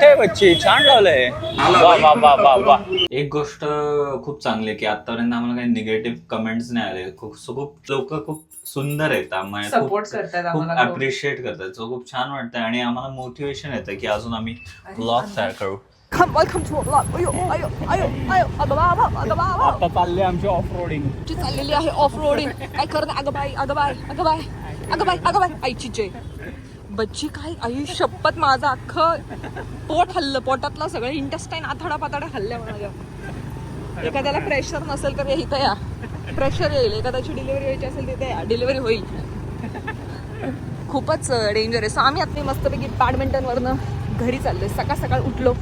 मस्त आहे बच्ची? छान लावलंय वा वा वा वा वा. एक गोष्ट खूप चांगली आहे की आतापर्यंत आम्हाला काही निगेटिव्ह कमेंट्स नाही आले. खूप खूप लोक खूप सुंदर आहेत. आम्हाला सपोर्ट खूप करतात खूप आम्हाला खूप. अप्रिशिएट करतात. सो खूप छान वाटतंय आणि आम्हाला मोटिवेशन येतं की अजून आम्ही ब्लॉग तयार करू. Come, welcome to vlog. अयो अयो अयो अयो. अगं बाबा अगं बाबा. आता चालले आमची ऑफ रोडिंग चाललेली आहे ऑफ रोडिंग काय करणार? अगं बाई अगं बाय अगं बाय अगं बाय अगं बाय आईची जय. बच्ची काय आई शपथ माझं अख्खं पोट हल्लं. पोटातलं सगळं इंटेस्टाईन आथाडा पाताडा हल्ल्या माझ्या. एखाद्याला प्रेशर नसेल तर इथं या. प्रेशर येईल. एखाद्याची डिलिव्हरी व्हायची असेल तिथे या. डिलिव्हरी होईल. खूपच डेंजर आहे. सो आम्ही आता मस्तपैकी बॅडमिंटनवरनं घरी चाललोय सकाळ सकाळ उठलो.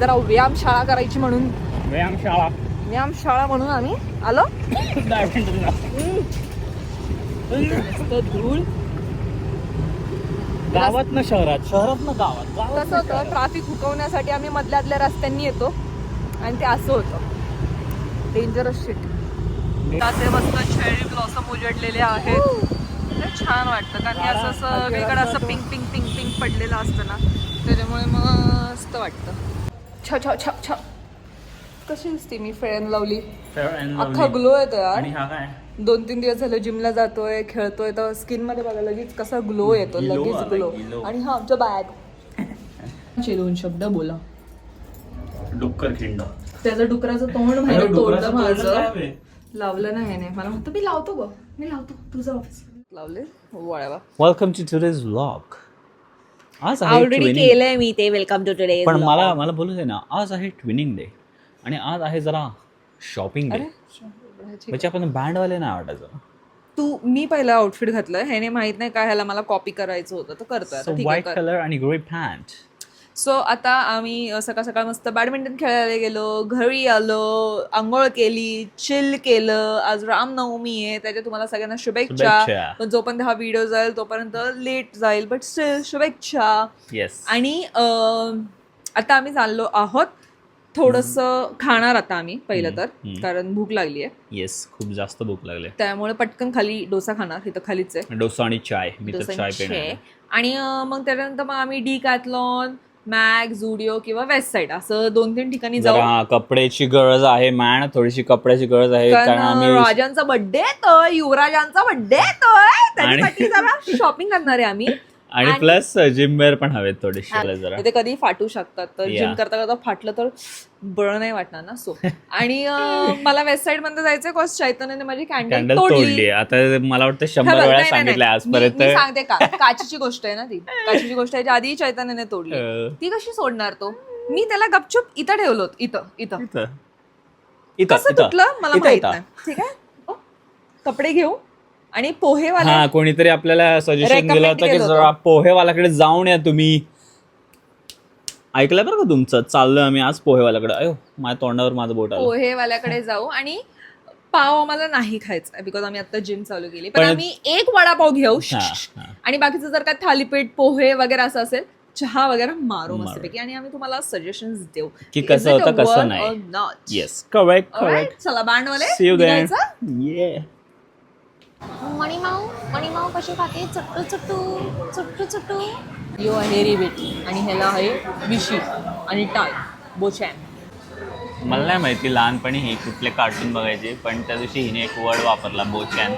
जरा व्यायामशाळा करायची म्हणून. व्यायामशाळा व्यायामशाळा म्हणून आम्ही आलो. नुसतं धूळ. गावात ना शहरात? शहरात ना गावात. कसं होतं. ट्राफिक हुकवण्यासाठी आम्ही मधल्यातल्या रस्त्यांनी येतो. आणि ते असं होतं. डेंजरस शिट असे मस्त चेरी ब्लॉसम उजडलेले आहेत. ते छान वाटतं. कारण की असं सगळीकडे असं पिंक पिंक पिंक पिंक पडलेलं असतं ना. त्याच्यामुळे मस्त वाटतं. छ छ छ छ. कशी दिसते मी फेअर लावली? अख्खा ग्लो येतो यार आणि हा काय? दोन तीन दिवस झालं जिमला जातोय खेळतोय तर स्किनमध्ये बघा लगेच कसा ग्लो येतो Glow लगेच आला, ग्लो. आणि हा आमचा बॅग दोन शब्द बोला. डुक्कर खिंड. त्याचं डुकराचं तोंड बाहेर तोडलं माझं. लावलं नाही मला म्हणतो मी लावतो ग. मी लावतो. तुझं ऑफिस लावले? वळवा. वेलकम टू टुडेज व्लॉग आज आहे ऑलरेडी. केलंय मी ते वेलकम टू टुडे पण मला मला बोलू दे ना. आज आहे ट्विनिंग डे आणि आज आहे जरा शॉपिंग डे म्हणजे आपण बँडवाले नाही वाटायचं. तू मी पहिला आउटफिट घातलं ह्याने माहीत नाही काय ह्याला मला कॉपी करायचं होतं तर करतोय. व्हाईट. कलर आणि ग्रे पॅन्ट सो आता आम्ही सकाळ सकाळ मस्त बॅडमिंटन खेळायला गेलो घरी आलो आंघोळ केली चिल केलं आज रामनवमी आहे त्याच्या तुम्हाला सगळ्यांना शुभेच्छा. पण जोपर्यंत हा व्हिडिओ जाईल तोपर्यंत लेट जाईल बट स्टील शुभेच्छा. आणि आता आम्ही चाललो आहोत थोडस खाणार आता आम्ही पहिलं तर. कारण भूक लागली आहे. येस खूप जास्त भूक लागले त्यामुळे पटकन खाली डोसा खाणार इथं खालीच आहे. डोसा आणि चाय मी तर चाय. पिणार आहे. आणि मग त्याच्यानंतर मग आम्ही डी कॅथलॉन मॅक झुडिओ किंवा वेस्ट साईड असं दोन तीन ठिकाणी जाऊ. कपड्याची गरज आहे मॅन थोडीशी कपड्याची गरज आहे राजांचा बर्थडे येतोय युवराजांचा बर्थडे येतोय आणि- त्याच्यासाठी जरा शॉपिंग करणार आहे आम्ही. आणि प्लस जिम वेअर पण हवेत थोडेसे जरा. ते कधी फाटू शकतात तर. जिम करता करता फाटलं तर बळ नाही वाटणार ना सो आणि मला वेस्ट साईडमध्ये जायचंय कॉस चैतन्याने माझी कॅन्डल तोडली. आता मला वाटतं हे शंभर वेळा सांगितलं. आजपर्यंत सांगते का? काचीची गोष्ट आहे ना ती. काचीची गोष्ट आहे आधी चैतन्याने तोडली. अं, ती कशी सोडणार तो? मी त्याला गपचूप इथं ठेवलं इथं इथं. इथं. कसं. तुटलं? मला माहीत. नाही. ठीक आहे? हो. कपडे घेऊ. आणि पोहेवाला हा कोणीतरी आपल्याला सजेशन Recommend दिलं होतं की केलं होतं. जरा पोहेवाल्याकडे जाऊन या तुम्ही. ऐकलं बरं का तुमचं? चाललं आम्ही आज पोहेवाल्याकडे अयो माझ्या तोंडावर माझं बोट आलं. पोहेवाल्याकडे जाऊ आणि पाव आम्हाला नाही खायचा बिकॉज आम्ही आता जिम चालू केली. पण पण- आम्ही एक वडापाव घेऊ. हा, हा. आणि बाकीचं जर काय थालीपीठ पोहे वगैरे असं असेल चहा वगैरे मारू मारू. मस्तपैकी. आणि आम्ही तुम्हाला सजेशन देऊ. की कसं होतं, कसं नाही. येस करेक्ट करेक्ट चला बँडवाले सी यू देअर निघायचं? ये मणिमाऊ मणिमाऊ कशी खाते? चुट्टू चुट्टू चुट्टू चुट्टू. यो आहे रिबेटी आणि ह्याला आहे विशी आणि टाय बोचॅन. मला नाही माहिती लहानपणी ही कुठले कार्टून बघायचे पण त्या दिवशी हिने एक वर्ड वापरला बोचॅन.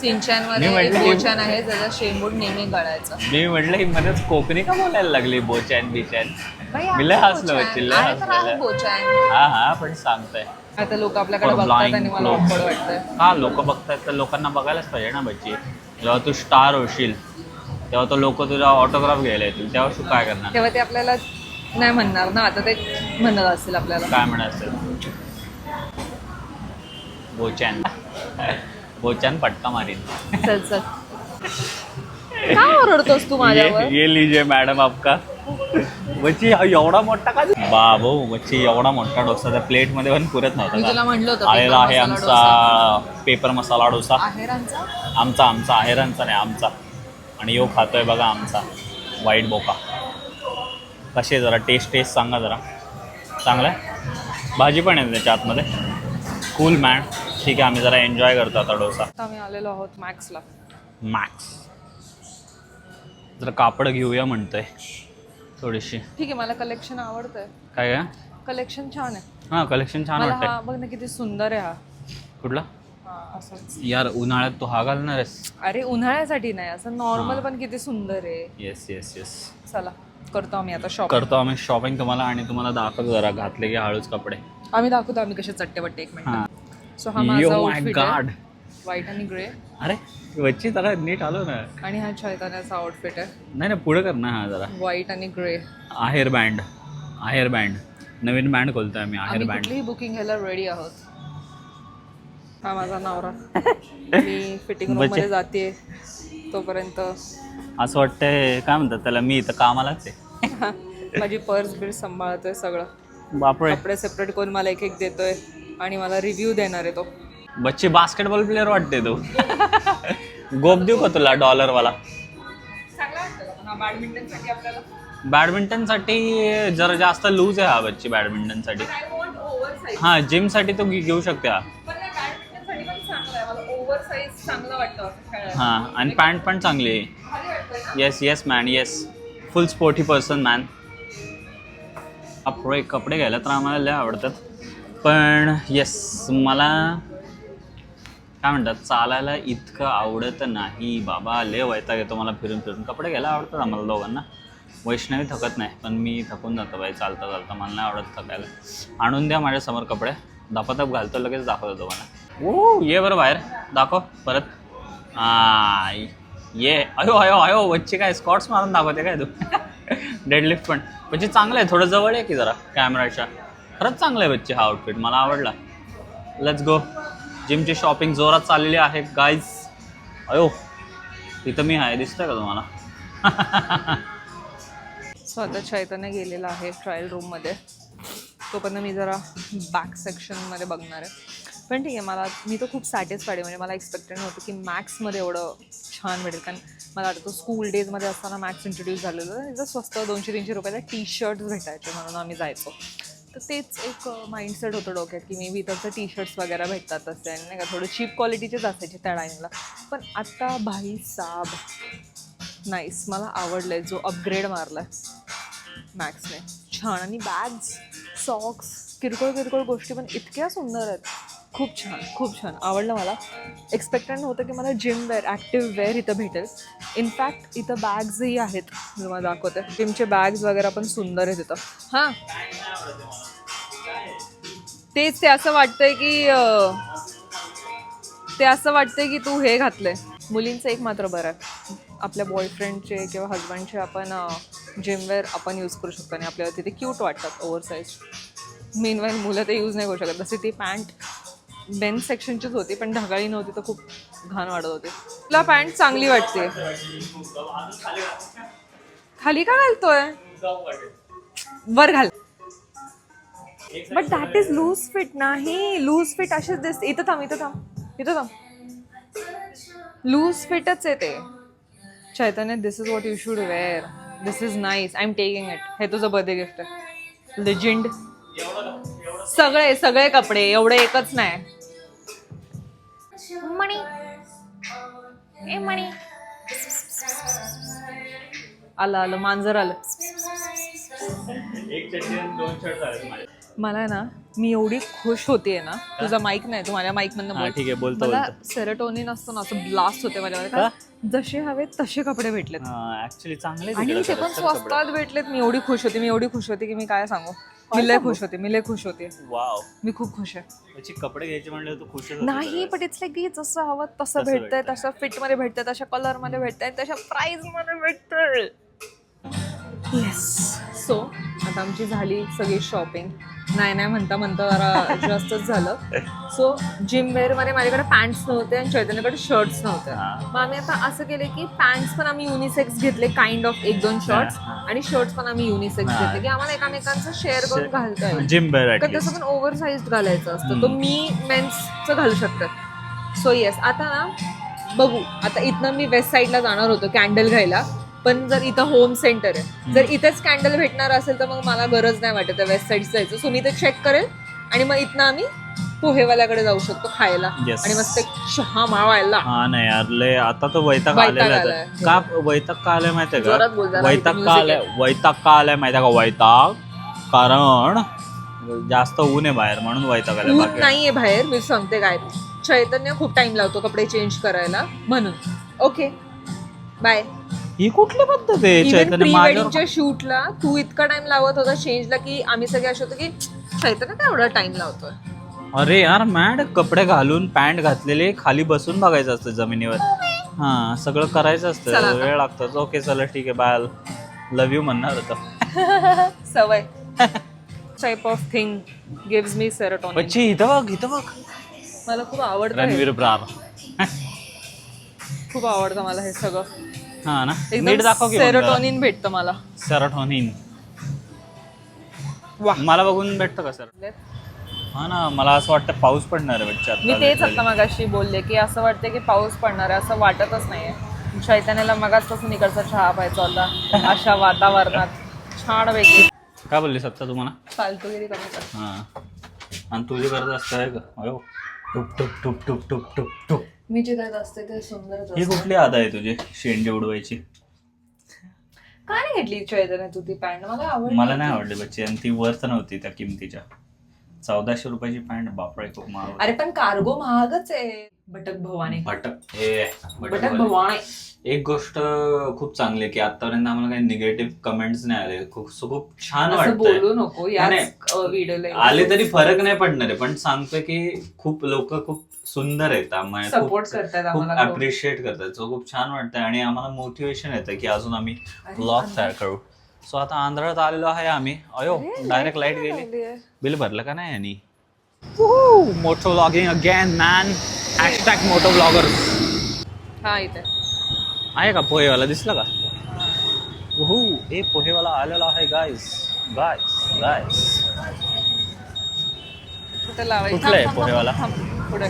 सिंचन मी मध्ये म्हटलं हे- बोचॅन आहे ज्याचा शेंबूड नेहमी गळायचं. मी म्हटलं ही मध्येच कोकणी का बोलायला लागली बोचॅन बिचॅन? बाई, मी लय आहे हसलो बोचॅन. होती, लय आहे तर आहे हसलेलं. बोचॅन. हा हा पण सांगताय. आता लोक आपल्याकडे बघतात आणि मला वाटतंय. हा लोक बघतात तर लोकांना बघायलाच पाहिजे ना बच्ची. जेव्हा तू स्टार होशील तेव्हा तो लोक तुझा ऑटोग्राफ घ्यायला येतील. तेव्हा तू काय करणार? तेव्हा ते आपल्याला नाही म्हणणार ना आता ते म्हणत असतील आपल्याला. काय म्हणायचं बोचॅन. बोचॅन पटका मारीन. चल चल. का ओरडतोस तू माझ्यावर? ये ये लीजिए मॅडम आपका. बच्ची हा एवढा मोठा का बाबो बच्ची एवढा मोठा डोसा त्या प्लेटमध्ये पण पुरत नव्हता. आलेला आहे आमचा पेपर मसाला डोसा. आमचा आमचा आहेरांचा नाही आमचा. आणि यो खातोय बघा आमचा वाईट बोका. कसे जरा टेस्ट टेस्ट सांगा जरा. चांगला आहे? भाजी पण आहे त्याच्या आतमध्ये. कूल मॅन ठीक आहे आम्ही जरा एन्जॉय करतो आता डोसा. आम्ही आलेलो आहोत मॅक्सला मॅक्स जरा कापड घेऊया म्हणतोय. थोडीशी. ठीक आहे मला कलेक्शन आवडतंय. काय काय कलेक्शन छान आहे. हां कलेक्शन छान मला वाटतंय. हा बघ ना किती सुंदर आहे हा. कुठला? हा असंच. यार उन्हाळ्यात तू हा घालणार आहेस अरे उन्हाळ्यासाठी नाही असं नॉर्मल हा. पण किती सुंदर आहे. येस येस येस चला करतो आम्ही आता शॉप करतो आम्ही शॉपिंग तुम्हाला आणि तुम्हाला दाखवतो जरा घातले की हळूच कपडे. आम्ही दाखवतो आम्ही कसे चट्टे बट्टे एक मिनिट. सो हा माझा गॉड व्हाईट आणि ग्रे अरे वच्ची जरा नीट आलो ना. आणि हा चैतन्याचा आउटफिट आहे. नाही नाही पुढे कर ना हा जरा. व्हाईट आणि ग्रे आहेर बँड आहेर बँड नवीन बँड खोलतोय आम्ही आहेर आम्ही बँड कुठलीही बुकिंग घ्यायला रेडी आहोत. हा माझा नवरा. मी फिटिंग रूममध्ये जाते तोपर्यंत. असं वाटतंय काय म्हणतात त्याला मी इथं कामालाच आहे. माझी पर्स बिर्स सांभाळतोय सगळं. बापरे. कपडे सेपरेट करून मला एक एक देतोय आणि मला रिव्ह्यू देणार आहे तो. बच्ची बास्केटबॉल प्लेअर वाटते तू. गोप देऊ का तुला डॉलरवाला बॅडमिंटनसाठी जरा जास्त लूज आहे हा बच्ची बॅडमिंटनसाठी हा जिमसाठी तू घेऊ शकते हा. हा आणि पॅन्ट पण चांगली आहे. Yes yes man yes full sporty person man अप्रो कपडे घ्यायला तर आम्हाला लय आवडतात. पण येस मला काय म्हणतात चालायला इतकं आवडत नाही. बाबा लय वैताग येतो मला फिरून फिरून. कपडे घ्यायला आवडतात आम्हाला दोघांना. वैष्णवी थकत नाही पण मी थकून जातो बाई चालता चालता. मला नाही आवडत थकायला. आणून द्या माझ्यासमोर कपडे. धपाधप घालतो लगेच दाखवतो तुम्हाला. ओ ये बरं बाहेर. दाखव परत. आ ये. अयो अयो अयो वच्चे काय स्कॉट्स मारून दाखवते काय तू? डेडलिफ्ट पण. म्हणजे चांगलं आहे थोडं जवळ आहे की जरा कॅमेराच्या खरंच चांगलं आहे बच्चे हा आउटफिट मला आवडला. लेट्स गो जिमची शॉपिंग जोरात चाललेली आहे. गाईज अयो इथं मी आहे दिसतंय का तुम्हाला? स्वतः चैतन्य गेलेला आहे ट्रायल रूममध्ये तोपर्यंत मी जरा बॅक सेक्शनमध्ये बघणार आहे. पण ठीक आहे मला मी तो खूप सॅटिस्फाईड आहे. म्हणजे मला एक्सपेक्टेड नव्हतं की मॅक्समध्ये एवढं छान भेटेल. कारण मला वाटतं स्कूल डेजमध्ये असताना मॅक्स इंट्रोड्यूस झालेलं तर स्वस्त दोनशे तीनशे रुपयाला टी शर्ट्स भेटायचे म्हणून आम्ही जायचो. तर तेच एक माइंडसेट होतं डोक्यात की मे बी इथं टी शर्ट्स वगैरे भेटतात असे आणि नाही का थोडं चीप क्वालिटीचेच असायचे त्या टाईमला पण आत्ता भाई साब नाईस मला आवडलं आहे जो अपग्रेड मारला आहे मॅक्सने छान. आणि बॅग्स सॉक्स किरकोळ किरकोळ गोष्टी पण इतक्या सुंदर आहेत. खूप छान खूप छान. आवडलं मला. एक्सपेक्टेड नव्हतं की मला जिम वेअर ॲक्टिव्ह वेअर इथं भेटेल. इनफॅक्ट इथं बॅग्सही आहेत. मी तुम्हाला दाखवते. जिमचे बॅग्स वगैरे पण सुंदर आहेत इथं. हां. तेच ते असं वाटतंय की अं, ते असं वाटतंय की तू हे घातलंय. मुलींचं एक मात्र बरं आहे. आपल्या बॉयफ्रेंडचे किंवा हजबंडचे आपण जिमवेअर आपण यूज करू शकतो आणि आपल्याला तिथे क्यूट वाटतात ओव्हर साईज मेन वाईन मुलं ते यूज नाही करू शकत. जसे ती पॅन्ट बेन सेक्शनचीच होती पण ढगाळी नव्हती तर खूप घाण वाटत होती. तुला पॅन्ट चांगली वाटते खाली का घालतोय? वर घाल. But that is loose fit नाही लूज फिट असेच दिसते इथं थांब इथं थांब इथं थांब. लूज फिटच आहे ते. Chaitanya this is what you should wear this is nice I am taking it हे तुझं बर्थडे गिफ्ट आहे. लेजेंड सगळे सगळे कपडे एवढे एकच नाही. मणी. ए मणी. आलं आलं मांजर आलं. एक दोन शर्ट मला ना मी एवढी खुश होतीये ना तुझा माईक नाही तू माझ्या माईक मधनं हा, ठीक आहे, बोलतो, मला. सेरोटोनिन असतो ना असं ब्लास्ट होते माझ्यावर. का? जसे हवे तसे कपडे भेटलेत. ऍक्च्युली चांगले आणि ते पण स्वस्तात भेटलेत मी एवढी खुश होती मी एवढी खुश होती की मी काय सांगू? मी लय खुश होते मी लय खुश होते. वाव मी खूप खुश आहे. त्याची कपडे घ्यायचे म्हणले तू खुश नाही पण इट्स लाईक की जसं हवं तसं तसं भेटतंय भेटतंय. तसं फिटमध्ये भेटतंय तशा कलरमध्ये भेटतंय तशा प्राइसमध्ये भेटतंय. येस सो आता आमची झाली सगळी शॉपिंग नाही नाही म्हणता म्हणता जरा जास्तच झालं. सो जिम वेअरमध्ये माझ्याकडे पॅन्ट्स नव्हते आणि चैतन्यकडे शर्ट्स नव्हते. मग आम्ही आता असं केले की पॅन्ट्स पण आम्ही युनिसेक्स घेतले काइंड ऑफ एक दोन शर्ट्स. आणि शर्ट्स पण आम्ही युनिसेक्स. घेतले की आम्हाला एकामेकांचं शेअर करून घालता येईल. जिम तर तसं पण ओव्हर साईज घालायचं असतं. तो मी मेन्सचं घालू शकते. सो येस आता ना बघू. आता इथनं मी वेस्ट साईडला जाणार होतो कॅन्डल घ्यायला. पण जर इथं होम सेंटर आहे. जर इथेच कॅन्डल भेटणार असेल तर मग मला गरज नाही वाटत वेस्ट साईड जायचं. सो मी ते चेक करेल आणि मग इथनं आम्ही पोहेवाल्याकडे जाऊ शकतो खायला. Yes. आणि मस्त एक चहा मावायला हा नाही यार लय आता तर वैताग वैताग आलेला आलाय. का वैताग का आलाय माहितीये जोरात बोल का जरा, वैताग इथे का music आलाय वैताग का आलाय माहितीये का? वैताग. कारण जास्त ऊन आहे बाहेर म्हणून वैताग आलाय ऊन बाकी. नाहीये बाहेर मी सांगते काय. चैतन्य खूप टाइम लावतो कपडे चेंज करायला म्हणून. ओके बाय ही कुठली पद्धत आहे? इव्हन चैतन्य प्री माझ्यावर वेडिंगच्या शूटला तू इतका टाइम लावत होता चेंजला की आम्ही सगळे असे होतो की चैतन्य काय एवढा टाइम लावतोय. अरे यार मॅड कपडे घालून पॅन्ट घातलेले खाली बसून बघायचं असतं जमिनीवर. हा सगळं करायचं चला असतं आता. वेळ लागतो. ओके चला ठीक आहे बाय लव्ह यू म्हणणार होतं. सवय. Type of thing gives me serotonin बच्ची इथं बघ इथं बघ. मला खूप आवडतं हे. रणवीर ब्रार खूप आवडतं मला हे सगळं. हा ना? नीट दाखव की सेरोटोनिन भेटतं मला. सेरोटोनिन वा मला बघून भेटतं का सर हा ना मला असं वाटतं पाऊस पडणार आहे बच्चा मी तेच आता मगाशी बोलले की असं वाटतं की पाऊस पडणार आहे असं वाटतच नाहीये. चैतन्याला मगाचपासून इकडचा चहा पाहायचा होता अशा वातावरणात. छान वेगळी काय बोलली सत्ता तुम्हाला? फालतूगिरी कमी कर. हा. आणि तुझी गरज असतं का टुप टुप टुप टुप टुप टुप टुप. मी जे करत असते ते सुंदर ही कुठली आदा आहे तुझी? शेंडी उडवायची? काय नाही घेतली चैतन्य तू ती पॅन्ट? मला आवडली मला नाही आवडली बच्ची आणि ती वर्थ नव्हती त्या किमतीच्या. चौदाशे रुपयाची पॅन्ट बापरे खूप महाग होती. अरे पण कार्गो महागच आहे. भटक भवानी. भटक हे भटक भवानी. एक गोष्ट खूप चांगली आहे की आतापर्यंत आम्हाला काही निगेटिव्ह कमेंट्स नाही आले. खूप सो खूप छान असं वाटतंय. बोलू नको या नाही, व्हिडिओला आले तरी फरक नाही पडणार आहे पण सांगतोय की खूप लोक खूप सुंदर आहेत आम्हाला खूप- सपोर्ट करतात खूप आम्हाला. अप्रिशिएट करतात. सो खूप छान वाटतंय आणि आम्हाला मोटिवेशन येतं की अजून आम्ही अरे, ब्लॉग तयार करू. सो आता आंध्रात आलेलो आहे आम्ही. अयो डायरेक्ट लाइट गेली. बिल भरलं का नाही यांनी? Moto blogging again man hashtag moto blogger हा इथे. आहे का पोहेवाला? दिसला का? हो ए पोहेवाला आलेला आहे गाईस गाईस गाईस कुठे कुठलं आहे पोहेवाला? पुढे.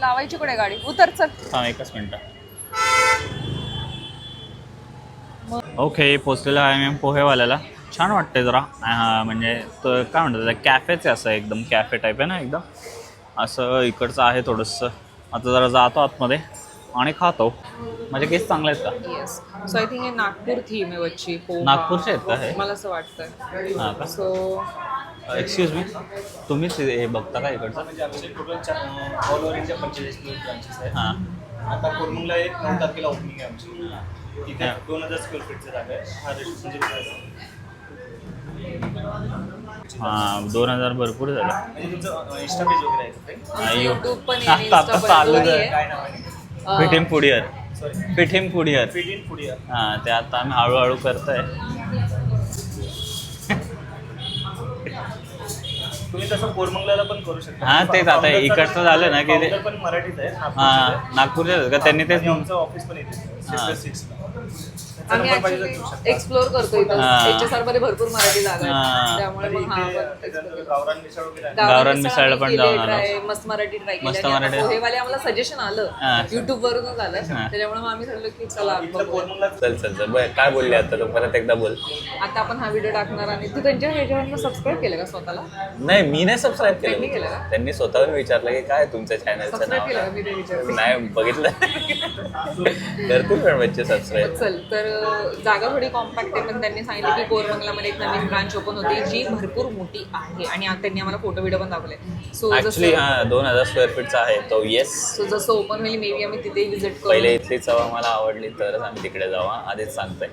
लावायची कुठे गाडी? उतर चल. हा एकच मिनिट. ओके पोचलेला आहे मी पोहेवाल्याला. छान वाटते जरा. हा, म्हणजे काय म्हणतात कॅफेच असं एकदम कॅफे टाईप आहे ना एकदम? असं इकडचं आहे थोडंसं. आता जरा जातो आतमध्ये आणि खातो. माझे केस चांगले आहेत का? येस सो आय थिंक हे नागपूर थीम आहे वच्ची पोहा. नागपूरचे आहेत का हे? मला असं वाटतंय. हां का? सो एक्सक्यूज मी तुम्हीच हे बघता का इकडचं? म्हणजे आमचे टोटल ऑल ओव्हर इंडिया पंचेचाळीस ब्रांचेस आहेत. हां. आता कोरमुंगला एक नऊ तारखेला ओपनिंग आहे आमची. तिथे. दोन हजार स्क्वेअर फीटचं जागा आहे. हा रेस्टॉरंट हां दोन हजार भरपूर झालं. म्हणजे तुमचं इंस्टा पेज वगैरे आहे का काही? अय्यो. युट्यूब पण आता- आहे आता Insta पण चालू दोन्ही आहे. आहे. काय नाव आहे? अं, पिठीम पुढियर सॉरी पिठीम फिट इन हां ते आता आम्ही हळूहळू करतोय. तुम्ही तसं कोरमंगलाला पण करू शकता. हा, तेच आता Founder इकडचं झालं ना की ते- founder पण मराठीच आहे हां नागपूरचे आहेत का? त्यांनी तेच आणि आमचं ऑफिस पण येते हा. सिक्स आम्ही ऍक्च्युली एक्सप्लोर करतो इथं हा. एचएसआरमध्ये भरपूर मराठी जागा हा. आहेत त्यामुळे मग हा आपण explore करतो. गावरान मिसळ वगैरे आहे. गावरान मिसळला पण आम्ही जाऊन केले आलो. try, मस्त मराठी ट्राय मस्त केली मराठी. आता पोहेवाले आम्हाला सजेशन आलं हा. युट्यूब वरूनच आलं हा. त्याच्यामुळे मग आम्ही ठरलो की चला इथलं बघूया. कोरमंगला चल चल चल बरं, काय बोलले आता तू परत एकदा बोल आता आपण हा व्हिडिओ टाकणार आणि तू त्यांच्या ह्याच्यावरून सबस्क्राईब केलं का स्वतःला नाही मी नाही सबस्क्राईब त्यांनी केलं का? त्यांनी स्वतःहून विचारलं की काय तुमच्या चॅनलचं सबस्क्राईब नाव केलं का काय? मी ते विचारते नाही बघितलं करतील पण बच्चे सबस्क्राईब चल तर जागा थोडी कॉम्पॅक्ट आहे पण त्यांनी सांगितलं की कोरमंगलामध्ये एक नवीन ब्रांच ओपन होती जी भरपूर मोठी आहे. आणि आता त्यांनी आम्हाला फोटो व्हिडिओ पण दाखवले. सो ऍक्च्युली जसं हा दोन हजार स्क्वेअर फीटचा आहे तो येस सो जसं ओपन होईल मे बी आम्ही तिथे विजिट पहिले करू. इथली चव आम्हाला आवडली तरच आम्ही तिकडे जावा आधीच सांगतोय.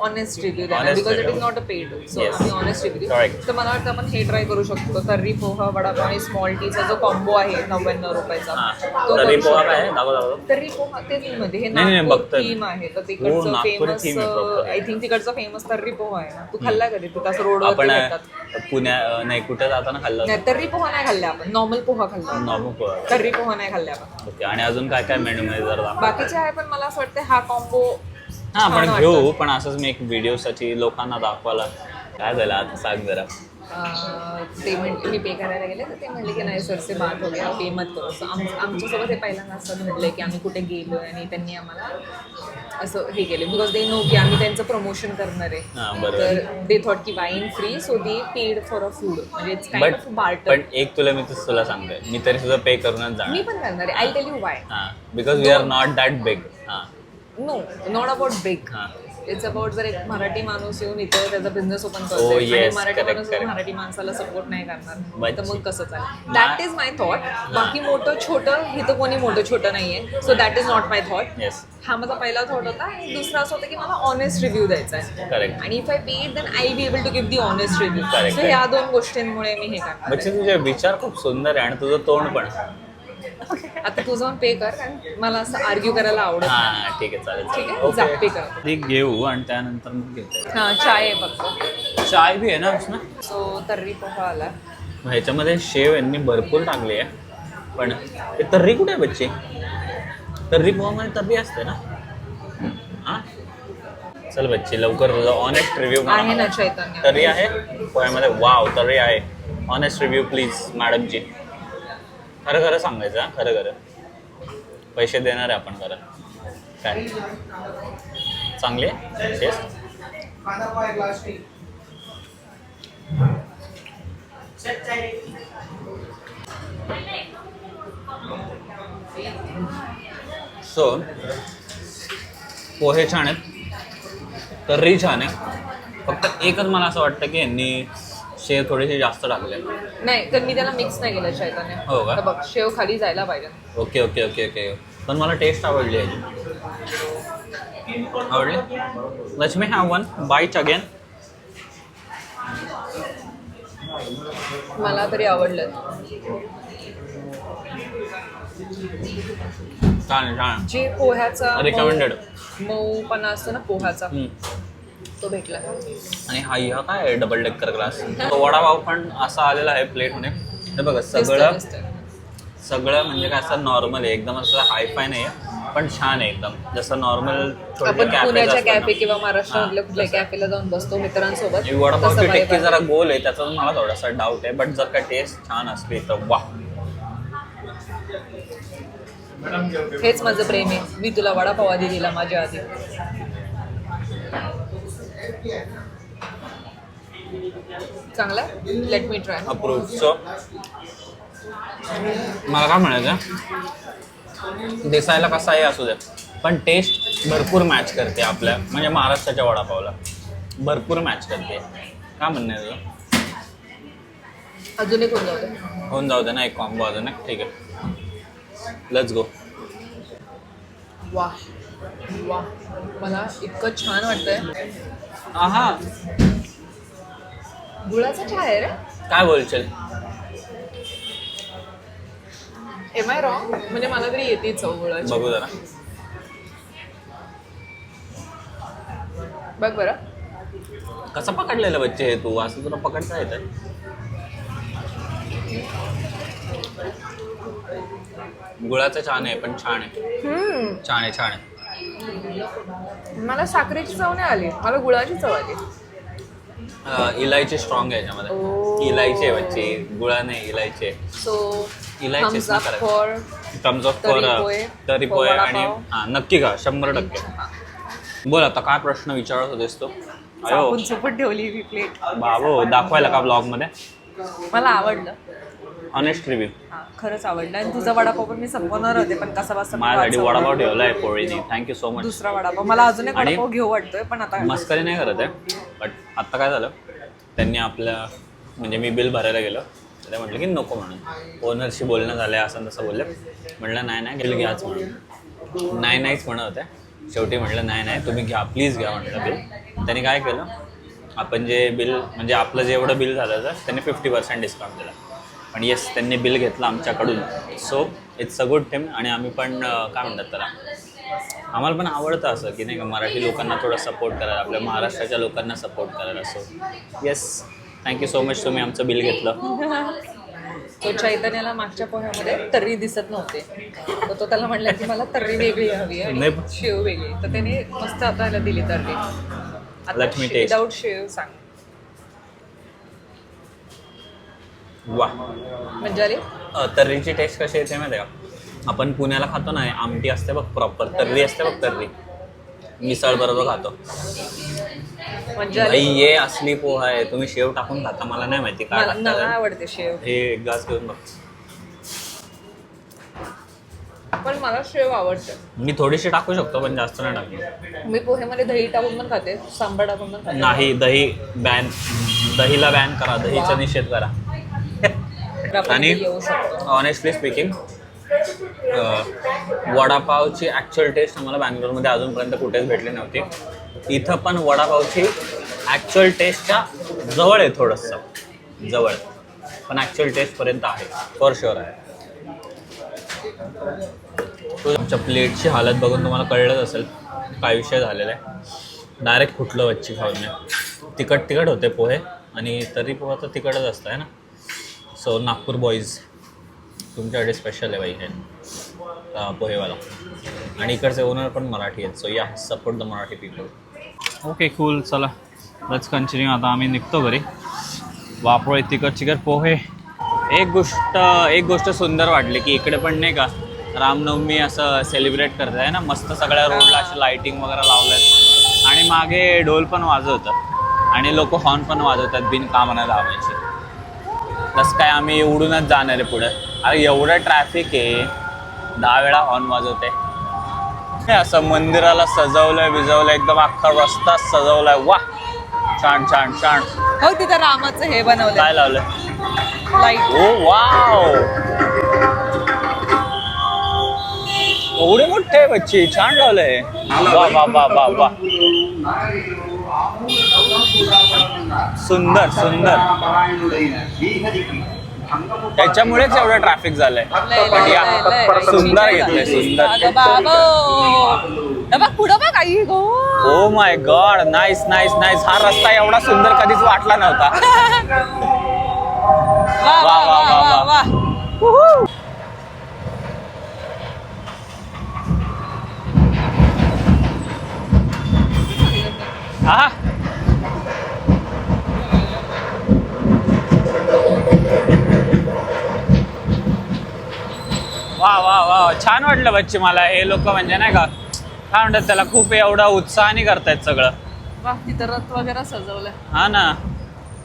Honest review Honest because it review. Is not a paid so Yes. आम्ही ऑनेस्ट रिव्ह्यू Correct. तर मला वाटतं आपण हे ट्राय करू शकतो. तर्री पोहा वडापाव आणि स्मॉल टीचा जो कॉम्बो आहे नव्याण्णव रुपयाचा हा. तो तरी करू पोहा शकतो. काय? आहे? दाखव दाखव. तर्री पोहा तेच मध्ये हे नाही, नाही, नागपूर बघतोय. थीम आहे. तर हो, तिकडचं नागपुरी फेमस theme आहे proper. आय थिंक तिकडचं फेमस तर्री पोहा आहे ना. तू खाल्ला कधी? रोडवर आपण भेटतात पुण्या अं, नाही कुठे जाताना खाल्लं नाही तर्री पोहा नाही खाल्ले आपण. नॉर्मल पोहा खाल्ला नॉर्मल पोहा. तर्री पोहा नाही खाल्ले आपण. ओके आणि अजून काय काय मेन्यू मध्ये जर दाखव बाकीचे आहे पण मला असं वाटतं हा कॉम्बो हा आपण घेऊ पण असंच मी एक व्हिडिओसाठी लोकांना दाखवायला. काय झालं आता? सांग जरा. अं, ते म्हणले मी पे करायला गेले तर ते म्हणले की नाही सरसे बात हो गया पे मत करो. So, आम आमच्यासोबत हे पहिल्यांदा असं घडलं की आम्ही कुठे गेलो आणि त्यांनी आम्हाला असं हे केलं. बिकॉज दे नो की आम्ही त्यांचं प्रमोशन करणार आहे. बरोबर. तर दे थॉट की wine free so they paid for a food म्हणजे इट्स काइंड बट बार्टर पण एक तुला मी तुला सांगतोय. मी तरी सुद्धा पे करूनच मी जाणार पण करणार आहे. आय टेल यू वाय हां because we are not that big हां. नो नॉट अबाउट बिग हां. इट्स अबाउट जर एक मराठी माणूस येऊन इथं त्याचा business open Oh, yes, Marathi correct, माणूस correct. मराठी माणसाला सपोर्ट नाही करणार तर मग कसं चालेल? दॅट इज माय थॉट बाकी मोठं छोटं हे तर कोणी मोठं छोटं नाहीये. So that is not my thought yes हा माझा पहिला थॉट होता आणि दुसरा असं होता की मला ऑनेस्ट रिव्ह्यू द्यायचा आहे. करेक्ट आणि if I paid then I be able to give the honest review Correct, so ह्या दोन गोष्टींमुळे मी हे करणार बच्चे तुझे विचार खूप सुंदर आहे आणि तुझं तोंड पण. आता तू जाऊन पे कर कारण मला असं आर्ग्यू करायला आवडत नाही. हां ठीक आहे चालेल ठीक आहे? जा पे कर. ते घेऊ आणि त्यानंतर मग घेते. हा चाय आहे फक्त चाय बी आहे ना उसमें सो तर्री पोहा आला. ह्याच्यामध्ये शेव यांनी भरपूर टाकली आहे. पण ते तर्री कुठे आहे बच्चे? तर्री पोहामध्ये तर्री असते ना? हां? चल बच्चे लवकर ऑनेस्ट रिव्ह्यू आहे ना चैतन्य. तर्री आहे? पोह्यामध्ये. वाव तर्री आहे. ऑनेस्ट रिव्ह्यू प्लीज मॅडमची खरं खरं सांगायचं खरं खरं. पैसे देणार आहे आपण खरं. काय? चांगले टेस्ट सो पोहे छान आहेत. तर्री छान आहे. फक्त एकच मला असं वाटतं की यांनी शेव थोडेसे जास्त टाकले नाही तर मी त्याला मिक्स नाही केलं चैतन्य. हो का? तर बघ शेव खाली जायला पाहिजे. Okay okay okay okay. पण मला टेस्ट आवडली याची आवडली? Lakshmi have one bite again मला तरी आवडलं. छान आहे, छान आहे. जे पोह्याचा Recommended. मऊ पणा असतो ना पोह्याचा. हम्म. तो भेटला आणि हा ह्या काय डबल डेकर ग्लास तो वडापाव पण असा आलेला आहे प्लेटमध्ये हे बघा सगळं. सगळं म्हणजे काय असं नॉर्मल आहे. एकदम असं हायफाय नाही आहे पण छान आहे एकदम. जसं नॉर्मल आपण पुण्याच्या कॅफे किंवा महाराष्ट्रामधल्या कुठल्या कॅफेला जाऊन बसतो मित्रांसोबत ही वडापावची टेक्की जरा गोल आहे त्याचा मला थोडासा डाऊट आहे बट जर का टेस्ट छान असली तर वा. हेच माझं प्रेम आहे. मी तुला वडापाव आधी दिला माझ्या आधी. चांगला let me try approve so मला काय म्हणायचं? दिसायला कसाही असू दे. पण टेस्ट भरपूर मॅच करते आपल्या म्हणजे महाराष्ट्राच्या वडापावला. भरपूर मॅच करते. काय म्हणणं आहे तुझं? अजून एक होऊन जाऊ दे. होऊन जाऊ दे ना एक कॉम्बो अजून एक ठीक आहे. लेट्स गो वा वा मला इतकं छान वाटतंय. हा गुळाचा चहा आहे रे. काय बोलशील एम आय रॉंग म्हणजे मला तरी येते चव गुळाची. बघू जरा. बघ बरं. कसं पकडलेलं बच्चे हे तू? असं तुला पकडता येतं? गुळाचं छान आहे पण छान आहे. हम्म, छान आहे छान आहे. मला साखरेची चव नाही आली. मला गुळाची चव आली. इलायची स्ट्रॉंग आहे याच्यामध्ये. इलायची आहे बच्ची. गुळा नाही इलायची आहे. सो इलायचीच थम्स ना करायचं. फॉर पोहे, तरी पोहे आणि वडापाव. हा नक्की का शंभर टक्के. बोल आता काय प्रश्न विचारत होतेस तू? अयो. चुपट ठेवली ही प्लेट बाबो दाखवायला का ब्लॉगमध्ये? मला आवडलं. ऑनेस्ट रिव्ह्यू खरंच आवडलं. आणि तुझा वडापाव पण मी संपवणार होते पण कसा बसा माझ्यासाठी वडापाव ठेवलाय पोळीने. थँक्यू सो मच दुसरा वडापाव. मला अजून एक आणि- वडापाव घेऊ वाटतोय पण आता मस्करी नाही करत आहे. बट आत्ता काय झालं? त्यांनी आपल्या म्हणजे मी बिल भरायला गेलो. तर ते म्हटलं की नको म्हणून. ओनरशी बोलणं झालं आहे असं तसं बोलले. म्हटलं नाही नाही बिल घ्याच म्हणून. नाही नाहीच म्हणत होते. शेवटी म्हटलं नाही नाही तुम्ही घ्या प्लीज घ्या म्हटलं बिल. त्यांनी काय केलं? आपण जे बिल म्हणजे आपलं जे एवढं बिल झालं तर त्यांनी फिफ्टी पर्सेंट डिस्काउंट दिला. पण येस त्यांनी बिल घेतलं आमच्याकडून. So it's a good thing आणि आम्ही पण काय म्हणतात त्याला? आम्हाला पण आवडतं असं की नाही का मराठी लोकांना थोडं सपोर्ट करायला आपल्या महाराष्ट्राच्या लोकांना सपोर्ट करायला. So yes thank you so much तुम्ही आमचं बिल घेतलं. तो चैतन्याला मागच्या पोह्यामध्ये तर्री दिसत नव्हते. तर तो त्याला म्हणला की मला तर्री वेगळी हवी आणि शेव वेगळी तर त्याने मस्त आता दिली तर्री. taste. विदाऊट शेव सांग. वा. म्हणजे अ, तर्रीची टेस्ट कशी येते माहिती आहे का? आपण पुण्याला खातो ना आमटी असते बघ प्रॉपर तर्री असते बघ तर्री. मिसळ बरोबर खातो. भाई ये असली पोहा आहे. तुम्ही शेव टाकून खाता. मला नाही माहिती काय मला मला टाकतात आवडते शेव. हे एक गास घेऊन बघ. पण मला शेव आवडते. मी थोडीशी टाकू शकतो पण जास्त नाही टाकू मी पोहेमध्ये दही टाकून पण खाते सांबार टाकून पण खाते. नाही दही बॅन दहीला बॅन करा. दहीचा निषेध करा. आणि ऑनेस्टली स्पीकिंग वडापावची ॲक्च्युअल टेस्ट आम्हाला बँगलोरमध्ये अजूनपर्यंत कुठेच भेटली नव्हती. इथं पण वडापावची ॲक्च्युअल टेस्टच्या जवळ आहे थोडंसं. जवळ. पण ॲक्च्युअल टेस्टपर्यंत आहे. फॉर शुअर आहे. तो आमच्या प्लेटची हालत बघून तुम्हाला कळलंच असेल. काय विषय झालेला आहे. डायरेक्ट फुटलं वच्ची खाऊन तिखट तिखट होते पोहे. आणि तरी पोहा तर तिखटच असतं आहे ना? सो नागपूर बॉईज तुमच्याकडे स्पेशल आहे बाई हे. पोहेवाला. आणि इकडचे ओनर पण मराठी आहेत. सो या support the Marathi people okay cool चला. लेट्स कंटिन्यू आता आम्ही निघतो घरी. वापरोय तिकट चिकट पोहे. एक गोष्ट एक गोष्ट सुंदर वाटली की इकडे पण नाही का रामनवमी असं सेलिब्रेट करत आहे ना मस्त सगळ्या रोडला अशी लाईटिंग वगैरे लावल्यात आणि मागे ढोल पण वाजवतात. आणि लोक हॉर्न पण वाजवतात बिन कामाला लावायचे. तसं काय आम्ही उडूनच जाणार आहे पुढे. अरे एवढं ट्रॅफिक आहे. दहा वेळा हॉर्न वाजवते. हे असं मंदिराला सजवलंय बिजवलंय एकदम अख्खा रस्ता सजवलाय. वा! छान छान छान. हो तिथं रामाचं हे बनवलं काय लावलंय? Light oh wow! एवढे मोठे आहे बच्ची छान लावलंय वा वा वा वा वा. सुंदर सुंदर. त्याच्यामुळेच एवढं ट्रॅफिक झालंय. पण या सुंदर घेतलंय सुंदर. पुढं बघ आई गो. ओ my god nice nice nice हा रस्ता एवढा सुंदर कधीच वाटला नव्हता. वा वा, वा, वा, हा? वा वा वा छान वाटलं बच्ची मला. हे लोक म्हणजे नाही का काय म्हणतात त्याला खूप एवढा उत्साहाने करतायत सगळं. वा तिथं रथ वगैरे सजवलंय. हा ना.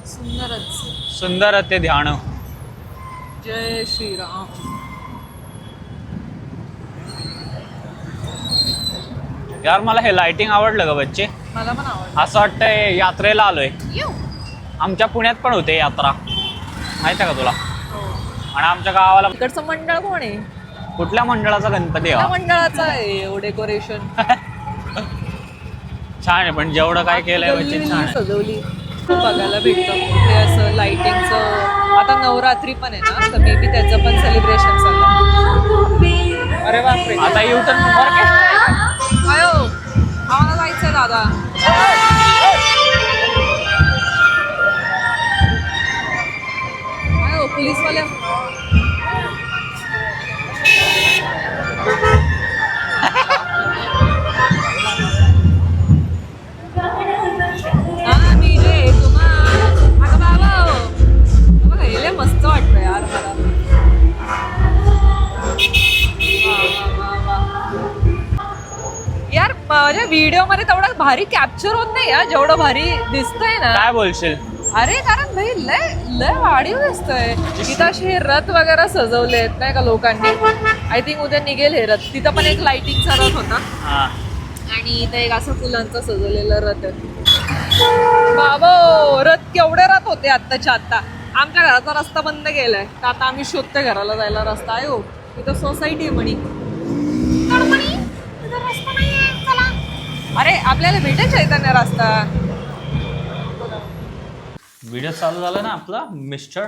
सुंदरच. सुंदर ते ध्यान. जय श्रीराम. यार मला हे लाइटिंग आवडलं ग बच्चे. मला पण आवडलं. असं वाटतंय यात्रेला आलोय. येऊ आमच्या पुण्यात पण होते यात्रा. माहिती आहे का तुला? हो. आणि आमच्या गावाला इकडचं मंडळ कोण आहे? कुठल्या मंडळाचा गणपती हा? मंडळाचं आहे डेकोरेशन छान आहे पण जेवढं काय केलंय बच्चे छान आहे. सजवली. खूप बघायला भेटतं. कुठे असं लाइटिंगचं आता नवरात्री पण आहे ना तर मे बी त्याचं पण सेलिब्रेशन चाललं अरे बापरे. आता युटर्न ऑर्केस्ट्रा अयो आम्हाला जायचंय दादा. अयो पोलीसवाल्या माझ्या व्हिडिओमध्ये तेवढं भारी कॅप्चर होत नाही हा? जेवढं भारी दिसतंय ना. काय बोलशील? अरे कारण भाई लय लय वाढीव दिसतंय. तिथं असे हे रथ वगैरे सजवले आहेत नाही का लोकांनी? आय थिंक उद्या निघेल हे रथ. तिथं पण एक लाइटिंगचा रथ होता. हा. आणि इथं एक असं फुलांचं सजवलेलं रथ आहे. बाबो रथ केवढे रथ होते आत्ताच्या आत्ता. आमच्या घराचा रस्ता बंद केलाय. तर आता आम्ही शोधते घराला जायला रस्ता. आहे हो इथं सोसायटी आहे म्हणी. अरे आपल्याला भेटेल चैतन्य रस्ता. व्हिडिओ चालू झाला ना आपला मिस्टर?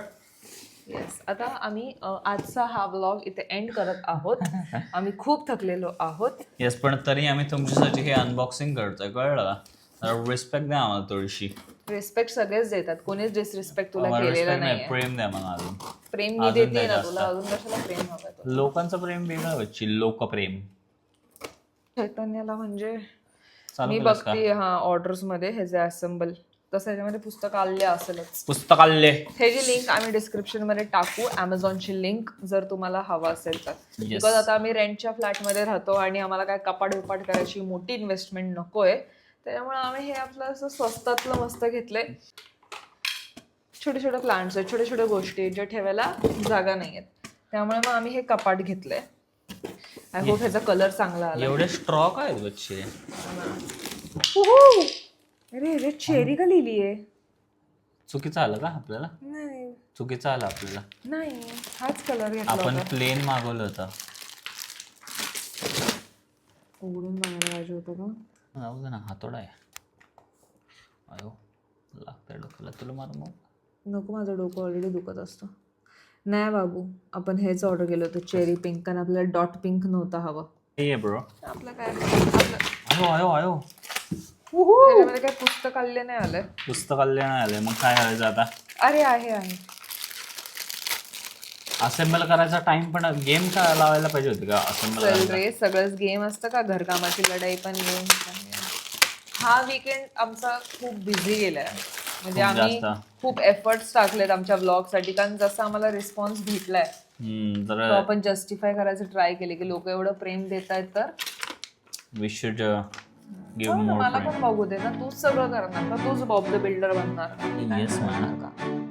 येस आता आम्ही अ, आजचा हा ब्लॉग इथे एंड करत आहोत. आम्ही खूप थकलेलो आहोत. येस पण तरी आम्ही तुमच्यासाठी हे अनबॉक्सिंग करतोय कळलं का? रिस्पेक्ट द्या आम्हाला थोडीशी. रिस्पेक्ट सगळेच देतात. कोणीच डिसरिस्पेक्ट तुला आम्हाला केलेला respect नाही, प्रेम द्या मला अजून. प्रेम मी अजून देते नाही ना जास्त. तुला अजून कशाला प्रेम हवं लोकांचं प्रेम वेगळं बच्ची लोकप्रेम. चैतन्याला म्हणजे मी बघते हा ऑर्डर्समध्ये हे जे असेंबल तसं याच्यामध्ये पुस्तक आले असेलच. पुस्तकालय हे जी लिंक आम्ही डिस्क्रिप्शनमध्ये टाकू अमेझॉनची लिंक जर तुम्हाला हवं असेल तर. बिकॉज आता आम्ही रेंटच्या फ्लॅटमध्ये राहतो आणि आम्हाला काय कपाट बिपाट करायची मोठी इन्व्हेस्टमेंट नकोय. त्याच्यामुळे आम्ही हे आपलं असं स्वस्तातलं मस्त घेतलंय. छोटे छोटे प्लांट्स आहेत छोट्या छोट्या गोष्टी आहेत ज्या ठेवायला जागा नाही आहेत त्यामुळे मग आम्ही हे कपाट घेतलंय. आय होप ह्याचा कलर चांगला आला. एवढे स्ट्रॉ काय आहेत बच्चे अरे अरे चेरी का लिहिली आहे? चुकीचं आलं का आपल्याला? नाही. चुकीचं आलं आपल्याला. नाही हाच कलर घेतला आपण होता. प्लेन मागवलं होतं. उघडून बघायला पाहिजे होतं का जाऊ दे ना हातोडा आहे. अयो लागतंय डोक्याला. तुला मार मग नको माझं डोकं ऑलरेडी दुखत असतं. नाही बाबू आपण हेच ऑर्डर केलं होतं चेरी पिंक कारण आपल्याला डॉट पिंक नव्हतं हवं. ये ब्रो आपलं काय आपलं त्याच्यामध्ये पुस्तक आले नाही आलंय? पुस्तकालय नाही आले मग काय करायचं आता? अरे आहे आहे. असेंबल करायचा टाइम पण गेम का लावायला पाहिजे होती का? असेंबल चल रे सगळंच गेम असतं का? घरकामाची लढाई पण गेम हा विकेंड आमचा खूप बिझी गेलाय. म्हणजे खूप आम्ही जास्त. खूप एफर्ट्स टाकलेत आमच्या ब्लॉगसाठी कारण जसा आम्हाला रिस्पॉन्स भेटलाय हम्म, तो तर आपण जस्टिफाय करायचं ट्राय केले की लोक एवढं प्रेम देत आहेत तर. वी शुड गिव्ह हो ना, मोर मला पण बघू दे ना तूच सगळं करणार तूच बॉब द बिल्डर बनणार. येस मॅडम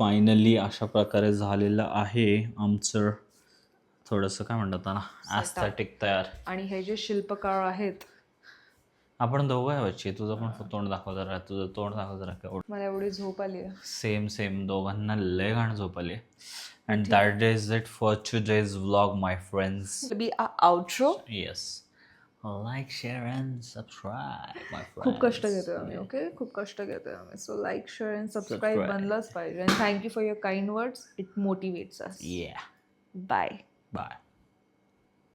फायनली अशा प्रकारे झालेलं आहे. आमचं थोडंसं काय म्हणतात ना ॲस्थेटिक तयार. आणि हे जे शिल्पकार आहेत. आपण दोघं आहे बच्ची तुझं पण तोंड दाखव जरा तुझं तोंड दाखव जरा मला एवढी झोप आली सेम सेम दोघांना लय घाण झोप आली and that is it for today's vlog my friends be outro yes like share and subscribe my खूप कष्ट घेतोय आम्ही ओके खूप कष्ट घेतोय आम्ही. So like share and subscribe Subscribe. बनलंच पाहिजे. And thank you for your kind words it motivates us या बाय बाय